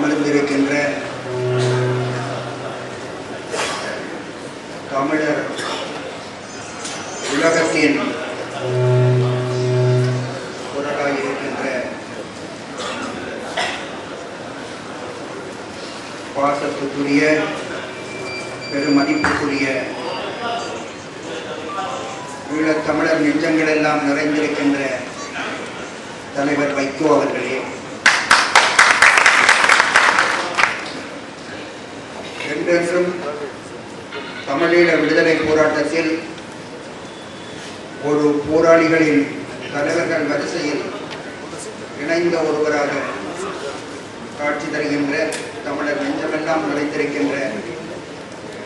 அமர்ந்திருக்கின்ற தமிழர் உலகத்தின் குரலாக இருக்கின்ற பாசத்துக்குரிய பெருமதிப்புக்குரிய நிஜங்கள் எல்லாம் நிறைந்திருக்கின்ற தலைவர் வைகோ அவர்களே. என்றென்றும் தமிழீழ விடுதலை போராட்டத்தில் ஒரு போராளிகளின் தலைவர்கள் வரிசையில் இணைந்த ஒருவராக காட்சி தருகின்ற தமிழர் நெஞ்சமெல்லாம் நிறைந்திருக்கின்ற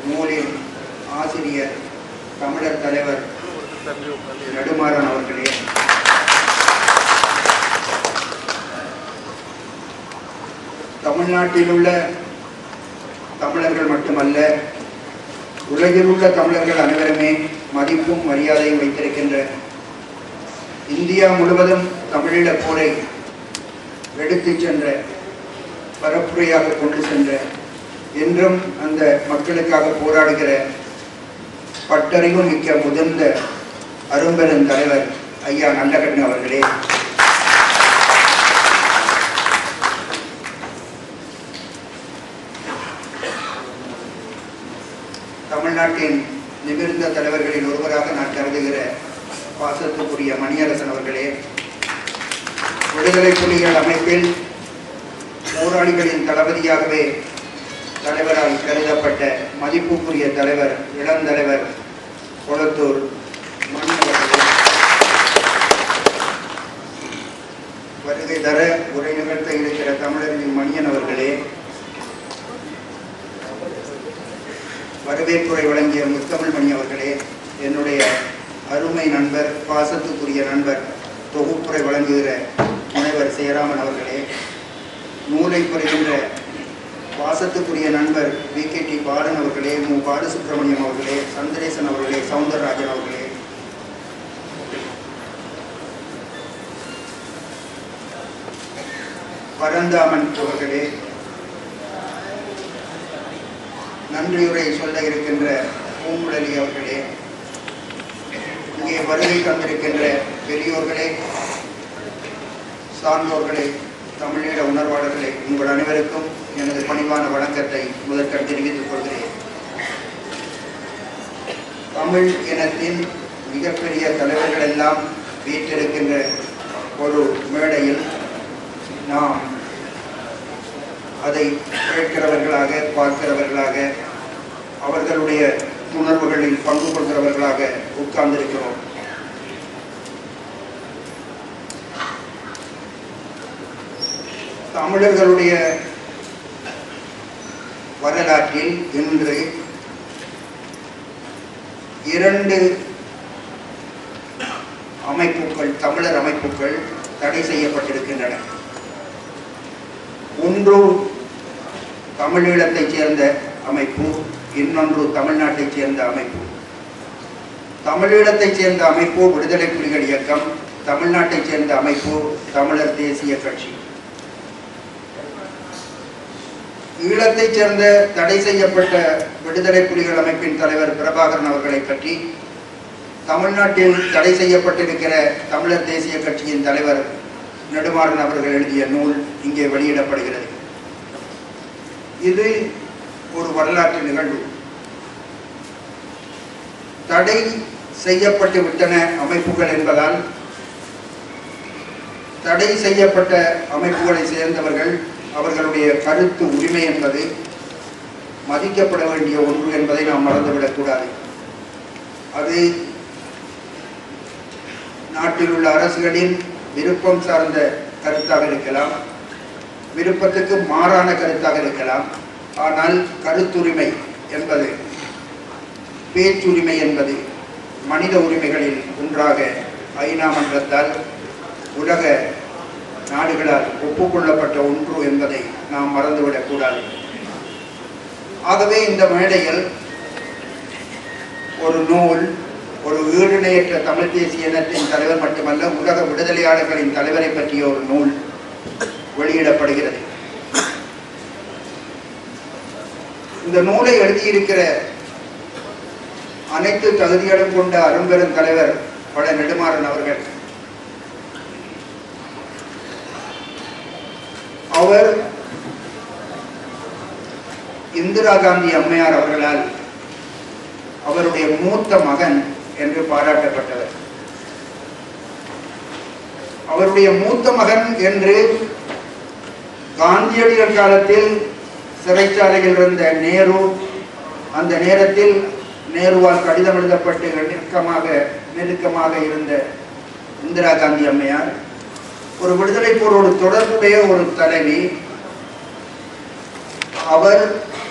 நூலின் ஆசிரியர் தமிழர் தலைவர் நடுமாறன் அவர்களே. தமிழ்நாட்டில் உள்ள தமிழர்கள் மட்டுமல்ல உலகில் உள்ள தமிழர்கள் அனைவருமே மதிப்பும் மரியாதையும் வைத்திருக்கின்ற இந்தியா முழுவதும் தமிழீழ போரை எடுத்துச் சென்ற பரப்புரையாக கொண்டு சென்ற என்றும் அந்த மக்களுக்காக போராடுகிற பட்டறிவு மிக்க முதிர்ந்த அரும்பெரும் தலைவர் ஐயா நல்லகண்ணன் அவர்களே தமிழ்நாட்டின் நிமிர்ந்த தலைவர்களில் ஒருவராக நான் கருதுகிற பாசத்துக்குரிய மணியரசன் அவர்களே விடுதலை புலிகள் அமைப்பில் போராளிகளின் தளபதியாகவே தலைவரால் கருதப்பட்ட மதிப்புக்குரிய தலைவர் இளந்தலைவர் கொளத்தூர் வருகை தர உரை நிகழ்த்த இருக்கிற தமிழறிஞர் மணியன் அவர்களே வரவேற்புரை வழங்கிய முத்தமிழ்மணி அவர்களே என்னுடைய அருமை நண்பர் பாசத்துக்குரிய நண்பர் தொகுப்புரை வழங்குகிற முனைவர் சேராமன் அவர்களே நூலை புரிகின்ற பாசத்துக்குரிய நண்பர் வி. கே. டி. பாலன் அவர்களே மு. பாலசுப்ரமணியம் அவர்களே சந்திரேசன் அவர்களே சவுந்தரராஜன் அவர்களே. பரந்தாமன் அவர்களே நன்றியுரை சொல்ல இருக்கின்ற பூங்குழலி அவர்களே இங்கே வருகை தந்திருக்கின்ற பெரியோர்களே சார்ந்தோர்களே தமிழீழ உணர்வாளர்களே உங்கள் அனைவருக்கும் எனது பணிவான வணக்கத்தை முதற்கண் தெரிவித்துக் கொள்கிறேன். தமிழ் இனத்தின் மிகப்பெரிய தலைவர்கள் எல்லாம் வீற்றிருக்கின்ற ஒரு மேடையில் நாம் அதை கேட்கிறவர்களாக பார்க்கிறவர்களாக அவர்களுடைய உணர்வுகளில் பங்கு கொள்கிறவர்களாக உட்கார்ந்திருக்கிறோம். தமிழர்களுடைய வரலாற்றில் இன்று இரண்டு அமைப்புகள் தமிழர் அமைப்புகள் தடை செய்யப்பட்டிருக்கின்றன. ஒன்று தமிழீழத்தைச் சேர்ந்த அமைப்பு இன்னொன்று தமிழ்நாட்டைச் சேர்ந்த அமைப்பு. தமிழீழத்தைச் சேர்ந்த அமைப்பு விடுதலை புலிகள் இயக்கம். தமிழ்நாட்டைச் சேர்ந்த அமைப்பு தமிழர் தேசிய கட்சி. ஈழத்தைச் சேர்ந்த தடை செய்யப்பட்ட விடுதலை புலிகள் அமைப்பின் தலைவர் பிரபாகரன் அவர்களை பற்றி தமிழ்நாட்டில் தடை செய்யப்பட்டிருக்கிற தமிழர் தேசிய கட்சியின் தலைவர் நெடுமாறன் அவர்கள் எழுதிய நூல் இங்கே வெளியிடப்படுகிறது. இது ஒரு வரலாற்று நிகழ்வு. தடை செய்யப்பட்டு விட்டன அமைப்புகள் என்பதால் தடை செய்யப்பட்ட அமைப்புகளை சேர்ந்தவர்கள் அவர்களுடைய கருத்து உரிமை என்பது மதிக்கப்பட வேண்டிய ஒன்று என்பதை நாம் மறந்துவிடக்கூடாது. அது நாட்டில் உள்ள அரசுகளின் விருப்பம் சார்ந்த கருத்தாக இருக்கலாம். விருப்பத்துக்கு மாறான கருத்தாக இருக்கலாம். ஆனால் கருத்துரிமை என்பது பேச்சுரிமை என்பது மனித உரிமைகளில் ஒன்றாக ஐநா மன்றத்தால் உலக நாடுகளால் ஒப்புக்கொள்ளப்பட்ட ஒன்று என்பதை நாம் மறந்துவிடக்கூடாது ஆகவே இந்த மேடையில் ஒரு நூல் ஒரு ஈடுணையற்ற தமிழ் தேசிய இனத்தின் தலைவர் மட்டுமல்ல உலக விடுதலையாளர்களின் தலைவரை பற்றிய ஒரு நூல் வெளியிடப்படுகிறது. இந்த நூலை எழுதியிருக்கிற அனைத்து தகுதிகளும் கொண்ட அரும்பெரும் தலைவர் பல நெடுமாறன் அவர்கள் அவர் இந்திரா காந்தி அம்மையார் அவர்களால் அவருடைய மூத்த மகன் என்று பாராட்டப்பட்டவர். அவருடைய மூத்த மகன் என்று காந்தியடிகள் காலத்தில் சிறைச்சாலையில் இருந்த நேரு அந்த நேரத்தில் நேருவால் கடிதம் எழுதப்பட்டு நெருக்கமாக நெருக்கமாக இருந்த இந்திரா காந்தி அம்மையார் ஒரு விடுதலை போரோடு தொடர்புடைய ஒரு தலைவி அவர்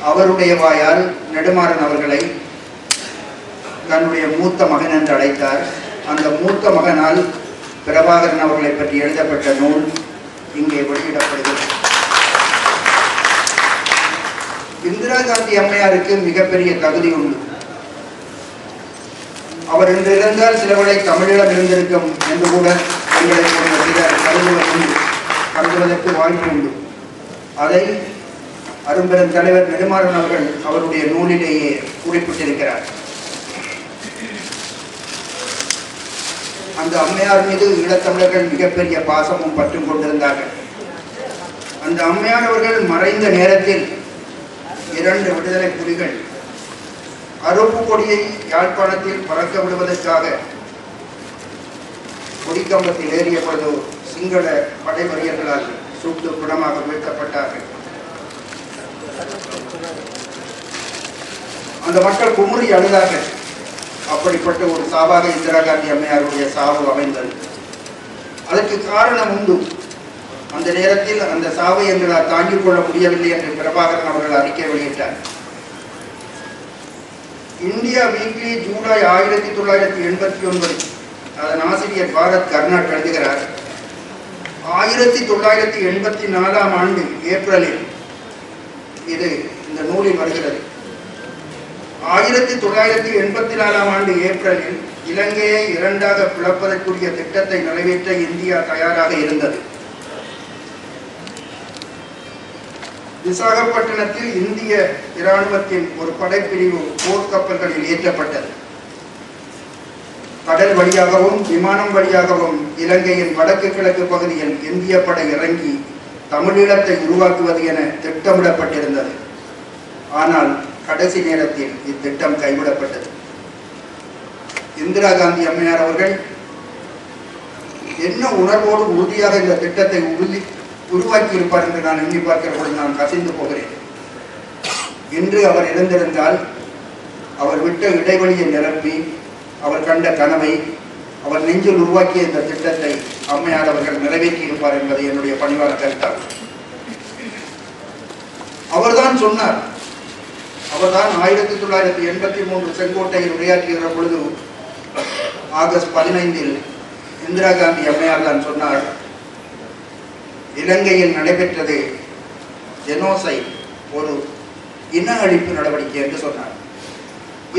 அவருடைய வாயால் நெடுமாறன் அவர்களை தன்னுடைய மூத்த மகன் என்று அழைத்தார். அந்த மூத்த மகனால் பிரபாகரன் அவர்களை பற்றி எழுதப்பட்ட நூல் இங்கே வெளியிடப்படுகிறது. இந்திரா காந்தி அம்மையாருக்கு மிகப்பெரிய தகுதி உண்டு. அவர் இன்று இருந்தால் சிலவரை தமிழிடம் இருந்திருக்கும் என்று கூட எங்களை போன்ற சிலர் கருதுவதற்கு வாய்ப்பு உண்டு. அதை அரும்பெரும் தலைவர் நெடுமாறன் அவர்கள் அவருடைய நூலிலேயே குறிப்பிட்டிருக்கிறார். அந்த அம்மையார் மீது ஈழத்தமிழர்கள் மிகப்பெரிய பாசமும் பற்றும் கொண்டிருந்தார்கள். அந்த அம்மையார் அவர்கள் மறைந்த நேரத்தில் இரண்டு விடுதலை புலிகள் அருப்பு கொடியை யாழ்ப்பாணத்தில் பறக்க விடுவதற்காக கொடிக்கம்பத்தில் ஏறிய பொழுது சிங்கள படைவரியர்களால் சுட்டு குணமாக வீழ்த்தப்பட்டார்கள் அந்த மக்கள் குமுறி அழுதார்கள். அப்படிப்பட்ட ஒரு சாவாக இந்திரா காந்தி அம்மையாருடைய சாவு அமைந்தது. அதற்கு காரணம் உண்டு. அந்த நேரத்தில் அந்த சாவை எங்களால் தாங்கிக் கொள்ள முடியவில்லை என்று பிரபாகரன் அவர்கள் அறிக்கை வெளியிட்டார். இந்தியா வீக்லி ஜூலை ஆயிரத்தி தொள்ளாயிரத்தி எண்பத்தி ஒன்பது அதன் ஆசிரியர் பாரத் கர்நாட் எழுதுகிறார் ஆயிரத்தி தொள்ளாயிரத்தி எண்பத்தி நாலாம் ஆண்டு ஏப்ரலில் இது இந்த நூலில் வருகிறது. ஆயிரத்தி தொள்ளாயிரத்தி எண்பத்தி நாலாம் ஆண்டு ஏப்ரலில் இலங்கையை இரண்டாக பிளப்பதற்குரிய திட்டத்தை நிறைவேற்ற இந்தியா தயாராக இருந்தது. விசாகப்பட்டினத்தில் இந்திய இராணுவத்தின் ஒரு படைப்பிரிவு போர்க்கப்பல்களில் ஏற்றப்பட்டது. கடல் வழியாகவும் விமானம் வழியாகவும் இலங்கையின் வடக்கு கிழக்கு பகுதியில் இந்திய படை இறங்கி தமிழீழத்தை உருவாக்குவது என திட்டமிடப்பட்டிருந்தது. ஆனால் கடைசி நேரத்தில் இத்திட்டம் கைவிடப்பட்டது. இந்திரா காந்தி அம்மையார் அவர்கள் என்ன உணர்வோடு உறுதியாக இந்த திட்டத்தை உறுதி உருவாக்கி இருப்பார் என்று நான் எண்ணி பார்க்கிற பொழுது நான் கசிந்து போகிறேன். இன்று அவர் இருந்திருந்தால் அவர் விட்ட இடைவெளியை நிரப்பி அவர் கண்ட கனவை அவர் நெஞ்சில் உருவாக்கிய இந்த திட்டத்தை அம்மையார் அவர்கள் நிறைவேற்றி இருப்பார் என்பது என்னுடைய பணிவான கருத்தாகும் அவர்தான் சொன்னார் அவர்தான் ஆயிரத்தி தொள்ளாயிரத்தி எண்பத்தி மூன்று செங்கோட்டையில் உரையாற்றுகிற பொழுது ஆகஸ்ட் பதினைந்தில் இந்திரா காந்தி அம்மையார் தான் சொன்னார் இலங்கையில் நடைபெற்றது ஜெனோசை ஒரு இன அழிப்பு நடவடிக்கை என்று சொன்னார்.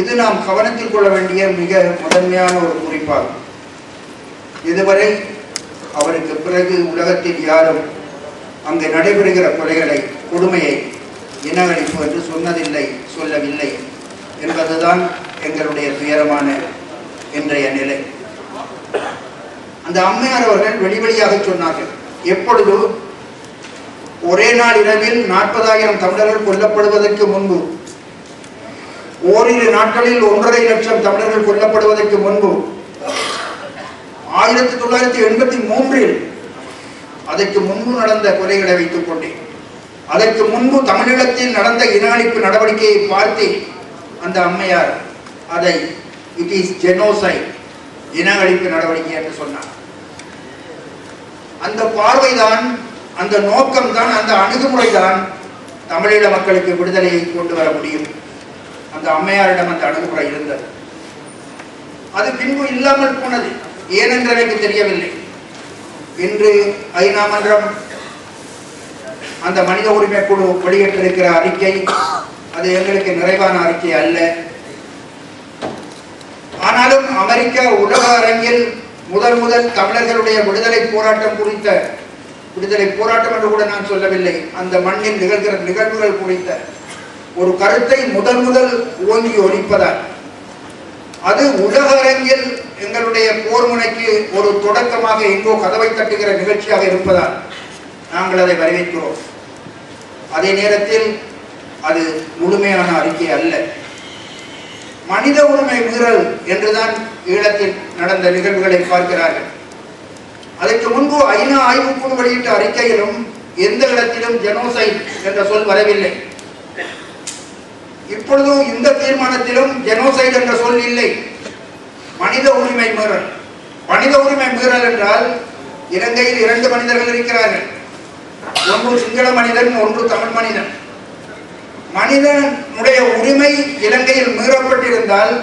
இது நாம் கவனத்தில் கொள்ள வேண்டிய மிக முதன்மையான ஒரு குறிப்பாகும். இதுவரை அவருக்கு பிறகு உலகத்தில் யாரும் அங்கு நடைபெறுகிற கொலைகளை கொடுமையை இன அழிப்பு என்று சொன்னதில்லை சொல்லவில்லை என்பதுதான் எங்களுடைய துயரமான இன்றைய நிலை. அந்த அம்மையார் அவர்கள் வெளிவெளியாக சொன்னார்கள். எப்பொழுது ஒரே நாள் இரவில் நாற்பதாயிரம் தமிழர்கள் கொல்லப்படுவதற்கு முன்பு ஓரிரு நாட்களில் ஒன்றரை லட்சம் தமிழர்கள் கொல்லப்படுவதற்கு முன்பு ஆயிரத்தி தொள்ளாயிரத்தி எண்பத்தி மூன்றில் அதற்கு முன்பு நடந்த கொலைகளை வைத்துக் கொண்டேன். அதற்கு முன்பு தமிழீழத்தில் நடந்த இன அழிப்பு நடவடிக்கையை பார்த்து அந்த அம்மையார் அதை இட் இஸ் ஜெனோசைட் இன அழிப்பு நடவடிக்கை என்று சொன்னார். அந்த பார்வைதான் அந்த நோக்கம்தான் அந்த அணுகுமுறைதான் தமிழீழ மக்களுக்கு விடுதலையை கொண்டு வர முடியும். அந்த அம்மையாரிடம் அந்த அணுகுமுறை இருந்தது. அது பின்பு இல்லாமல் போனது. ஏனென்று எனக்கு தெரியவில்லை. இன்று ஐநா மன்றம் அந்த மனித உரிமை குழு வெளியிட்டிருக்கிற அறிக்கை அது எங்களுக்கு நிறைவான அறிக்கை அல்ல. ஆனாலும் அமெரிக்கா உலக அரங்கில் முதல் முதல் தமிழர்களுடைய விடுதலை போராட்டம் குறித்த விடுதலை போராட்டம் என்று கூட நான் சொல்லவில்லை. அந்த மண்ணில் நிகழ்கிற நிகழ்வுகள் குறித்த ஒரு கருத்தை முதல் முதல் ஓங்கி ஒழிப்பதால் அது உலக அரங்கில் எங்களுடைய போர் முனைக்கு ஒரு தொடக்கமாக எங்கோ கதவை தட்டுகிற நிகழ்ச்சியாக இருப்பதால் நாங்கள் அதை வரவேற்கிறோம். அதே நேரத்தில் அது முழுமையான அறிக்கை அல்ல. மனித உரிமை மீறல் என்றுதான் ஈழத்தில் நடந்த நிகழ்வுகளை பார்க்கிறார்கள். அதற்கு முன்பு ஐநா ஆய்வுக்குழு வெளியிட்ட அறிக்கையிலும் எந்த இடத்திலும் ஜெனோசைட் என்ற சொல் வரவில்லை. இப்பொழுதும் இந்த தீர்மானத்திலும் ஜெனோசைட் என்ற சொல் இல்லை. மனித உரிமை மீறல். மனித உரிமை மீறல் என்றால் இலங்கையில் இரண்டு மனிதர்கள் இருக்கிறார்கள். ஒன்று சிங்கள மனிதன் ஒன்று தமிழ் மனிதன். மனிதனுடைய உரிமை இலங்கையில் மீறப்பட்டிருந்தால்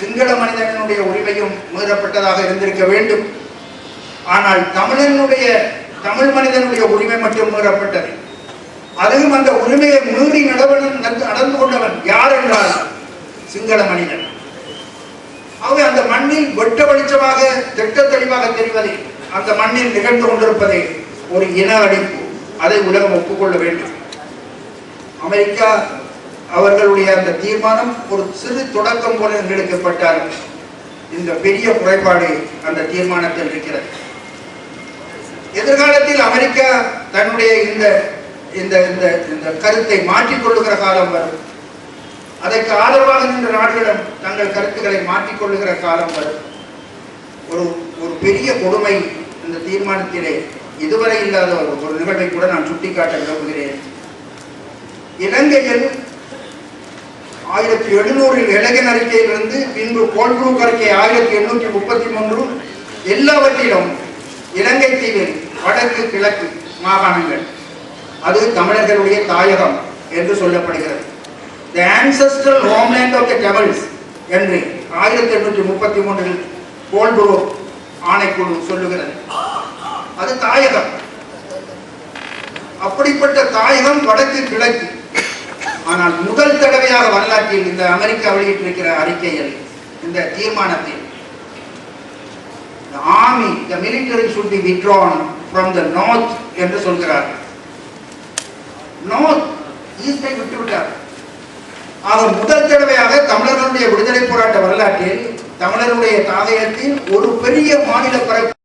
சிங்கள மனிதனுடைய உரிமையும் மீறப்பட்டதாக இருந்திருக்க வேண்டும். ஆனால் தமிழனுடைய தமிழ் மனிதனுடைய உரிமை மட்டும் மீறப்பட்டது. அதுவும் அந்த உரிமையை மீறி நடவன் நடந்து கொண்டவன் யார் என்றால் சிங்கள மனிதன். ஆகவே அந்த மண்ணில் வெட்ட வெளிச்சமாக திட்ட தெளிவாக தெரிவதை அந்த மண்ணில் நிகழ்ந்து கொண்டிருப்பதை ஒரு இன அழிப்பு. அதை உலகம் ஒப்புக்கொள்ள வேண்டும். அமெரிக்கா அவர்களுடைய அந்த தீர்மானம் ஒரு சிறு தொடக்கம் போல எடுக்கப்பட்டால் இந்த பெரிய குறைபாடு அந்த தீர்மானத்தில் இருக்கிறது. எதிர்காலத்தில் அமெரிக்கா தன்னுடைய இந்த இந்த இந்த இந்த கருத்தை மாற்றிக்கொள்ளுகிற காலம் வரும். அதற்கு ஆதரவாக நின்ற நாடுகளும் தங்கள் கருத்துக்களை மாற்றிக்கொள்ளுகிற காலம் வரும். ஒரு ஒரு பெரிய கொடுமை இந்த தீர்மானத்திலே இதுவரை இல்லாத ஒரு ஒரு நிகழ்வை கூட நான் சுட்டிக்காட்ட விரும்புகிறேன். இலங்கையில் ஆயிரத்தி எழுநூறில் இலங்கன் அறிக்கையிலிருந்து பின்பு கோல்புரூக் அறிக்கை ஆயிரத்தி எண்ணூற்றி முப்பத்தி மூன்று எல்லாவற்றிலும் இலங்கை தீவில் வடக்கு கிழக்கு மாகாணங்கள். அது தமிழர்களுடைய தாயகம் என்று சொல்லப்படுகிறது. The ancestral homeland of the Tamils என்று ஆயிரத்தி எண்ணூற்றி முப்பத்தி மூன்றில் கோல்புரோ ஆணைக்குழு சொல்லுகிறது. அது தாயகம். அப்படிப்பட்ட தாயகம் வடக்கு கிழக்கு ஆனால் முதல் தடவையாக வரலாற்றில் இந்த அமெரிக்கா வெளியிட்டிருக்கிற அறிக்கையில் இந்த தீர்மானத்தில் army the military should be be from the north என்று சொல்கிறார். நார்த் ஈஸ்டை விட்டு விட்டார் ஆக முதல் தடவையாக தமிழர்களுடைய விடுதலை போராட்ட வரலாற்றில் தமிழருடைய தாதையத்தில் ஒரு பெரிய மாநில பரப்பு